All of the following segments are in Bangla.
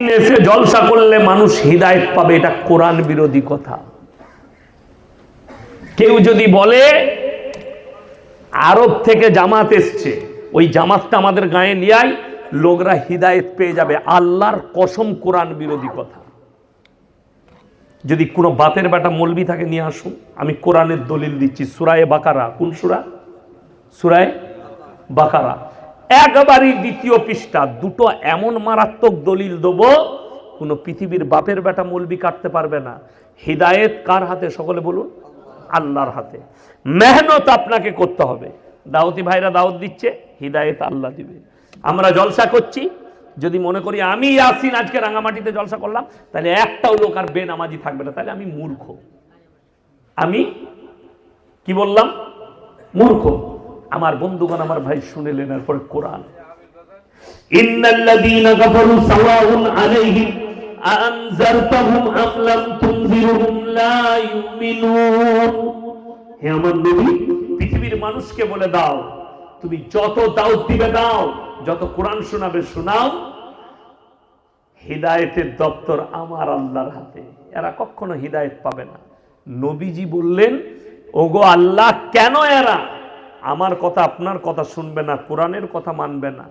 এসে জলসা করলে মানুষ হৃদায়ত পাবে, এটা কোরআন বিরোধী কথা। কেউ যদি বলে, আরব থেকে জামাত এসছে, ওই জামাতটা আমাদের গায়ে নিয়াই লোকরা হৃদায়ত পেয়ে যাবে। আল্লাহর কসম কোরআন বিরোধী কথা। যদি কোনো বাতের বেটা মলবি থাকে নিয়ে আসুন, আমি কোরআনের দলিল দিচ্ছি। সুরায় বাকারা, কোন সুরা? সুরায় বাকারা। একবারই দ্বিতীয় পৃষ্ঠা, দুটো এমন মারাত্মক দলিল দেবো, কোনো পৃথিবীর বাপের বেটা মলবি কাটতে পারবে না। হৃদায়েত কার হাতে? সকলে বলুন। আল্লাহর হাতে। মেহনত আপনাকে করতে হবে। দাওতি ভাইরা দাওয়াত দিচ্ছে, হৃদায়েত আল্লাহ দিবে। আমরা জলসা করছি। যদি মনে করি আমি আসিন আজকে রাঙামাটিতে জলসা করলাম, তাহলে একটাও লোক আর বেনামাজি থাকবে না। তাহলে আমি মূর্খ। আমি কি বললাম? মূর্খ। আমার বন্ধুগণ, আমার ভাই শুনেলেন এরপরে কোরআন। ইন্নাল্লাযীনা কাফারু সাওয়াউন আলাইহিম আনজারতাহুম আম লাম পৃথিবীর মানুষকে বলে দাও, তুমি যত দাওয়াত দিবে দাও, যত কোরআন শোনাবে শোনাও, হিদায়েতের দপ্তর আমার আল্লাহর হাতে। এরা কখনো হিদায়েত পাবে না। নবীজি বললেন, ওগো আল্লাহ, কেন এরা? আমার কথা আপনার কথা শুনবে না, কোরআনের কথা মানবে না,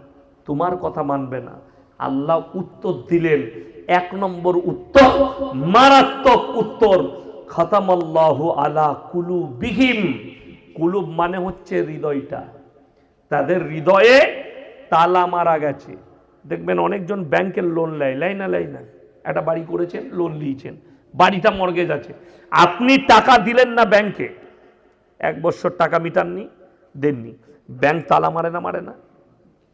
তোমার কথা মানবে না। আল্লাহ উত্তর দিলেন, এক নম্বর উত্তর, মারাত্মক উত্তর, খতামাল্লাহু আলা কুলু বিহিম কুলুব মানে হচ্ছে হৃদয়টা। তাদের হৃদয়ে তালা মারা গেছে। দেখবেন অনেকজন ব্যাংকের লোন নেয়, লাই না লাই না। একটা বাড়ি করেছেন, লোন নিয়েছেন, বাড়িটা মর্গেজ আছে আপনি টাকা দিলেন না ব্যাংকে, এক বছর টাকা মিটাননি দেননি। ব্যাংক তালা মারে না মারে না।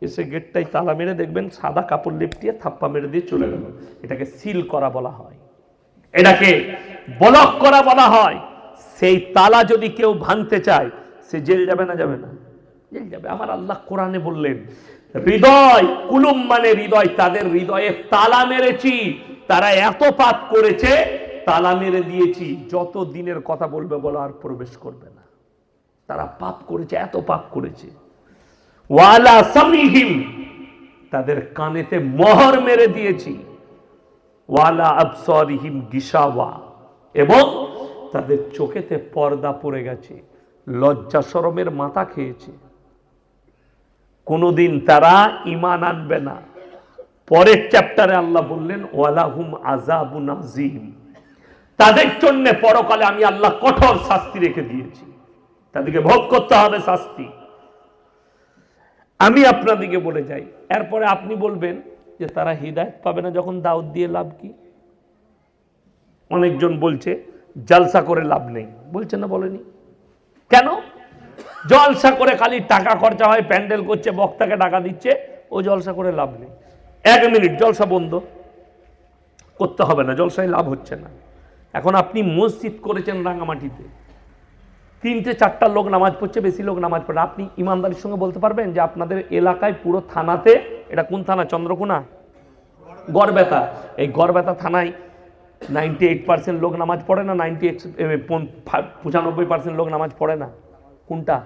এসে গেটটাই তালা মেরে দেখবেন সাদা কাপড় লেপটিয়ে থাপ্পা মেরে দিয়ে চলে গেল। এটাকে সিল করা বলা হয়। এটাকে ব্লক করা বলা হয়। সেই তালা যদি কেউ ভাঙতে চায়, সে জেল যাবে না যাবে না। জেল যাবে। আমার আল্লাহ কোরআনে বললেন, হৃদয়, কুলুম মানে হৃদয়, তাদের হৃদয়ে তালা মেরেছি, তারা এত পাপ করেছে, তালা মেরে দিয়েছি। যত দিনের কথা বলবে বলো, আর প্রবেশ করবে তারা পাপ করেছে, এত পাপ করেছে। ওয়ালা সামিহিম, তাদের কানেতে মোহর মেরে দিয়েছি। ওয়ালা আবসরিহিম গিসাওয়া, এবং তাদের চোখেতে পর্দা পড়ে গেছে, লজ্জা সরমের মাথা খেয়েছে। কোনোদিন তারা ইমান আনবে না। পরের চ্যাপ্টারে আল্লাহ বললেন, ওয়ালাহুম আজাবুন আজিম তাদের জন্য পরকালে আমি আল্লাহ কঠোর শাস্তি রেখে দিয়েছি। তাদেরকে ভোগ করতে হবে শাস্তি। আমি আপনাদিকে বলে যাই, এরপরে আপনি বলবেন যে তারা হৃদায়ত পাবে না যখন দাউদ দিয়ে লাভ কি? অনেকজন বলছে, জলসা করে লাভ নেই। বলছে না, বলেনি। কেন? জলসা করে খালি টাকা খরচা হয়, প্যান্ডেল করছে, বক্তাকে টাকা দিচ্ছে, ও জলসা করে লাভ নেই। এক মিনিট, জলসা বন্ধ। করতে হবে না, জলসায় লাভ হচ্ছে না। এখন আপনি মসজিদ করেছেন রাঙামাটিতে। তিনটে, চারটা লোক নামাজ পড়ছে, বেশি লোক নামাজ পড়ে আপনি ইমানদারির সঙ্গে বলতে পারবেন যে আপনাদের এলাকায় পুরো থানাতে, এটা কোন থানা? চন্দ্রকোনা? গড়বেতা। এই গড়বেতা থানায় নাইনটি এইট পার্সেন্ট লোক নামাজ পড়ে না নাইনটি এইট পঁচানব্বই পার্সেন্ট লোক নামাজ পড়ে না। কোনটা?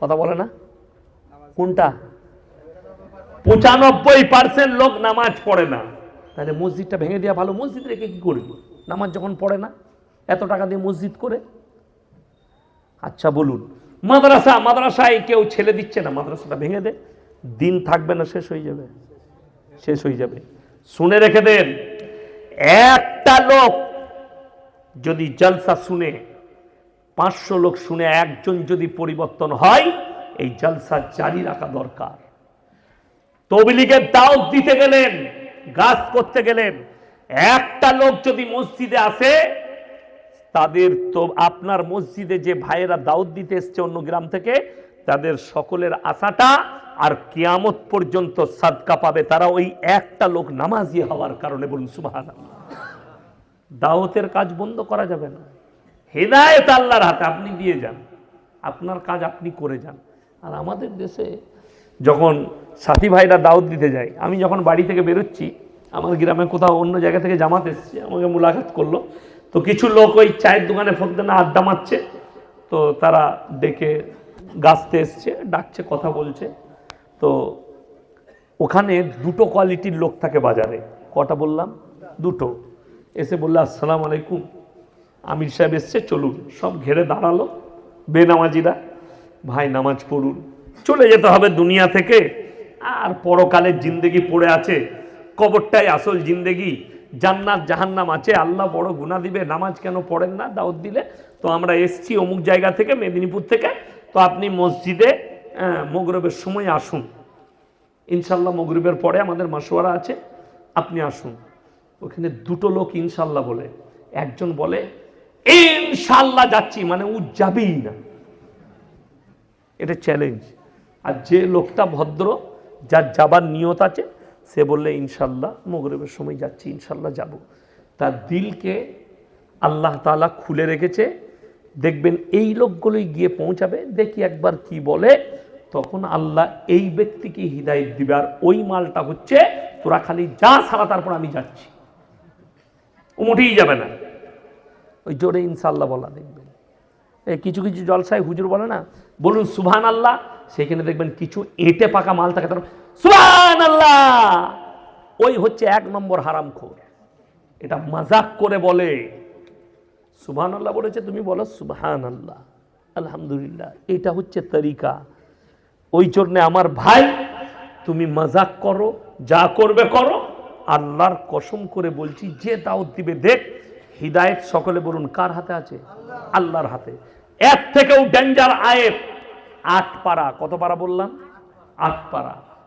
কথা বলে না? কোনটা? পঁচানব্বই পার্সেন্ট লোক নামাজ পড়ে না। তাহলে মসজিদটা ভেঙে দেওয়া ভালো। মসজিদ রেখে কি করবে? নামাজ যখন পড়ে না, এত টাকা দিয়ে মসজিদ করে আচ্ছা বলুন, মাদ্রাসা, মাদ্রাসায় কেউ ছেলে দিচ্ছে না, মাদ্রাসাটা ভেঙে দে। দিন থাকবে না, শেষ হয়ে যাবে। শেষ হয়ে যাবে। শুনে রেখে দেন, একটা লোক যদি জলসা শুনে, পাঁচশো লোক শুনে একজন যদি পরিবর্তন হয়, এই জলসা জারি রাখা দরকার। তবলিগের দাওয়াত দিতে গেলেন, গাছ করতে গেলেন। একটা লোক যদি মসজিদে আসে তাদের তো আপনার মসজিদে যে ভাইয়েরা দাউদ দিতে এসছে অন্য গ্রাম থেকে, তাদের সকলের আশাটা আর কিয়ামত পর্যন্ত সাদকা পাবে। তারা ওই একটা লোক নামাজি হওয়ার কারণে বলুন সুবাহান দাওয়াতের কাজ বন্ধ করা যাবে না। হেদায়ত আল্লাহর হাতে, আপনি দিয়ে যান। আপনার কাজ আপনি করে যান। আর আমাদের দেশে যখন সাথী ভাইরা দাওয়াত দিতে যায়, আমি যখন বাড়ি থেকে বেরোচ্ছি, আমার গ্রামে কোথাও অন্য জায়গা থেকে জামাত এসছে, আমাকে মুলাকাত করল। তো কিছু লোক ওই চায়ের দোকানে ফোকদানা আড্ডা মারছে। তো তারা ডেকে গাছতে এসছে, ডাকছে, কথা বলছে। তো ওখানে দুটো কোয়ালিটির লোক থাকে বাজারে। কটা বললাম? দুটো। এসে বলল, আসসালাম আলাইকুম। আমির সাহেব এসছে, চলুন। সব ঘেরে দাঁড়াল বেনামাজিরা। ভাই, নামাজ পড়ুন। চলে যেতে হবে দুনিয়া থেকে। আর পরকালের জিন্দেগি পড়ে আছে। কবরটাই আসল জিন্দেগি। জান্নাত, জাহান্নাম আছে, আল্লাহ বড় গুণা দিবে, নামাজ কেন পড়েন না? দাওয়াত দিলে। তো আমরা এসছি অমুক জায়গা থেকে, মেদিনীপুর থেকে। তো আপনি মসজিদে মগরবের সময় আসুন। ইনশাল্লাহ মগরিবের পরে আমাদের মাসোয়ারা আছে। আপনি আসুন। ওখানে দুটো লোক ইনশাল্লাহ বলে। একজন বলে, ইনশাল্লাহ যাচ্ছি। মানে ও যাবেই না। এটা চ্যালেঞ্জ আর যে লোকটা ভদ্র, যার যাবার নিয়ত আছে সে বললে, ইনশাল্লাহ, মগরিবের সময় যাচ্ছি, ইনশাল্লাহ যাব। তার দিলকে আল্লাহ তাআলা খুলে রেখেছে। দেখবেন এই লোকগুলোই গিয়ে পৌঁছাবে, দেখি একবার কি বলে। তখন আল্লাহ এই ব্যক্তিকে হৃদায়ত দিবে। আর ওই মালটা হচ্ছে, তোরা খালি যা সারা তারপর আমি যাচ্ছি। ও মোটেই যাবে না। ওই জোরে ইনশাল্লাহ বলা দেখবেন। এই কিছু কিছু জলসায় হুজুর বলে না, বলুন সুবহান আল্লাহ সেখানে দেখবেন কিছু এঁটে পাকা মাল থাকে। তার আল্লাহ ওই হচ্ছে এক নম্বর হারামখোর। এটা মাজাক করে বলে। সুবহান আল্লাহ বলেছে, তুমি বলো সুবহান আল্লাহ আলহামদুলিল্লাহ, এটা হচ্ছে তরিকা। ওই জন্যে আমার ভাই, তুমি মাজাক করো, যা করবে করো। আল্লাহর কসম করে বলছি, যে দাওয়াত দিবে দেখ, হিদায়েত সকলে বলুন, কার হাতে আছে? আল্লাহর হাতে। এর থেকেও ডেঞ্জার আয়ের আট পারা কত পারা বললাম? আট পারা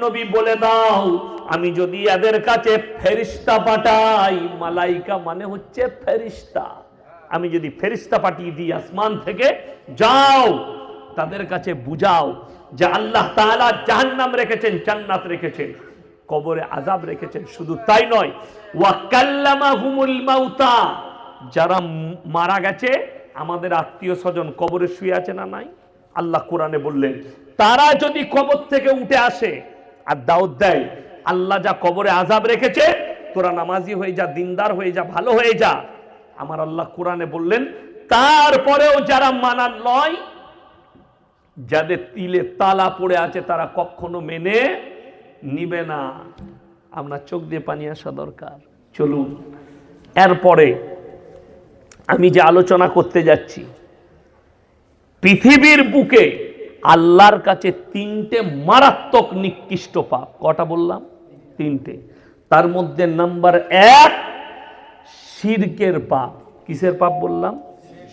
নবী, বলে দাও, আমি যদি এদের কাছে ফেরিস্তা পাঠাই, মালাইকা মানে হচ্ছে ফেরিস্তা। আমি যদি ফেরিস্তা পাঠিয়ে দিই আসমান থেকে, যাও, তাদের কাছে বুঝাও যে আল্লাহ তাআলা জাহান্নাম রেখেছেন, জান্নাত রেখেছেন। কবরে আজাব রেখেছেন। শুধু তাই নয়, ওয়া কাল্লামাহুমুল মাউতা, যারা মারা গেছে, আমাদের আত্মীয় স্বজন কবরে শুয়ে আছে না নাই? আল্লাহ কোরআনে বললেন, তারা যদি কবর থেকে উঠে আসে, আর দাওয়াত দেয়, আল্লাহ যা কবরে আজাব রেখেছে, তোরা নামাজি হয়ে যা, দিনদার হয়ে যা, ভালো হয়ে যা। আমার আল্লাহ কোরআনে বললেন, তারপরেও যারা মানার নয়, যাদের তিলে তালা পড়ে আছে, তারা কখনো মেনে নিবে না। আপনার চোখ দিয়ে পানি আসা দরকার। চলুন। এরপরে আমি যে আলোচনা করতে যাচ্ছি, পৃথিবীর বুকে আল্লাহর কাছে তিনটে মারাত্মক নিকৃষ্ট পাপ। কটা বললাম? তিনটে। তার মধ্যে নাম্বার এক, শিরকের পাপ। কিসের পাপ বললাম?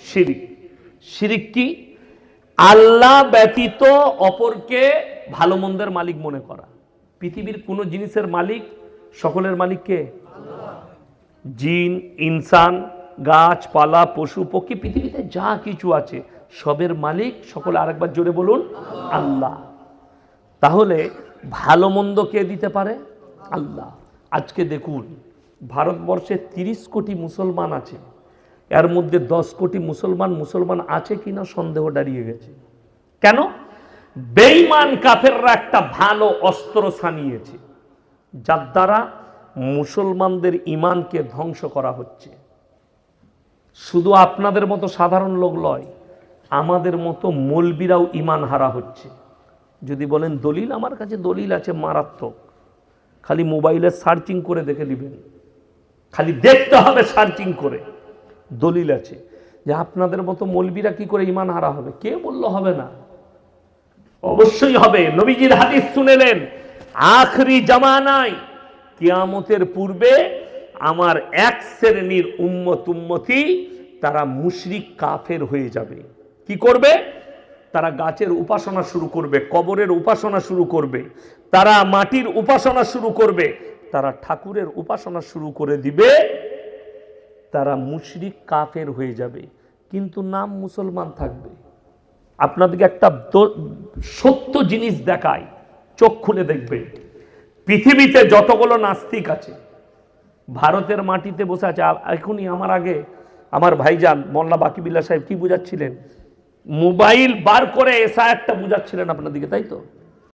শিরিক। শিরিক কি? আল্লাহ ব্যতীত অপরকে ভালো মন্দের মালিক মনে করা। পৃথিবীর কোনো জিনিসের মালিক সকলের মালিক কে? জিন, ইনসান গাছপালা পশু, পক্ষী, পৃথিবীতে যা কিছু আছে, সবের মালিক সকলে আরেকবার জোরে বলুন, আল্লাহ। তাহলে ভালো মন্দ কে দিতে পারে? আল্লাহ। আজকে দেখুন, ভারতবর্ষে তিরিশ কোটি মুসলমান আছে। এর মধ্যে দশ কোটি মুসলমান মুসলমান আছে কিনা সন্দেহ দাঁড়িয়ে গেছে। কেন? বেইমান কাফেররা একটা ভালো অস্ত্র সানিয়েছে যার দ্বারা মুসলমানদের ইমানকে ধ্বংস করা হচ্ছে। শুধু আপনাদের মতো সাধারণ লোক লয়, আমাদের মতো মলবিরাও ইমান হারা হচ্ছে। যদি বলেন, দলিল আমার কাছে দলিল আছে, মারাত্মক। খালি মোবাইলে সার্চিং করে দেখে নেবেন। খালি দেখতে হবে সার্চিং করে। দলিল আছে। যে আপনাদের মতো মলবিরা কি করে ইমান হারা হবে? কে বলল হবে না? অবশ্যই হবে। নবীজির হাদিস শুনেলেন, আখরি জামানায় কিয়ামতের পূর্বে আমার এক শ্রেণির উম্মত উম্মতি, তারা মুশরিক, কাফের হয়ে যাবে। কি করবে? তারা গাছের উপাসনা শুরু করবে, কবরের উপাসনা শুরু করবে, তারা মাটির উপাসনা শুরু করবে, তারা ঠাকুরের উপাসনা শুরু করে দিবে, তারা মুশরিক, কাফের হয়ে যাবে। কিন্তু নাম মুসলমান থাকবে। আপনাদেরকে একটা সত্য জিনিস দেখায়, চোখ খুলে দেখবে। পৃথিবীতে যতগুলো নাস্তিক আছে, ভারতের মাটিতে বসে আছে এখনই আমার আগে আমার ভাইজান মোল্লা বাকিবিল্লা সাহেব কি বুঝাচ্ছিলেন? মোবাইল বার করে এসা একটা বুঝাচ্ছিলেন আপনাদেরকে তাই তো?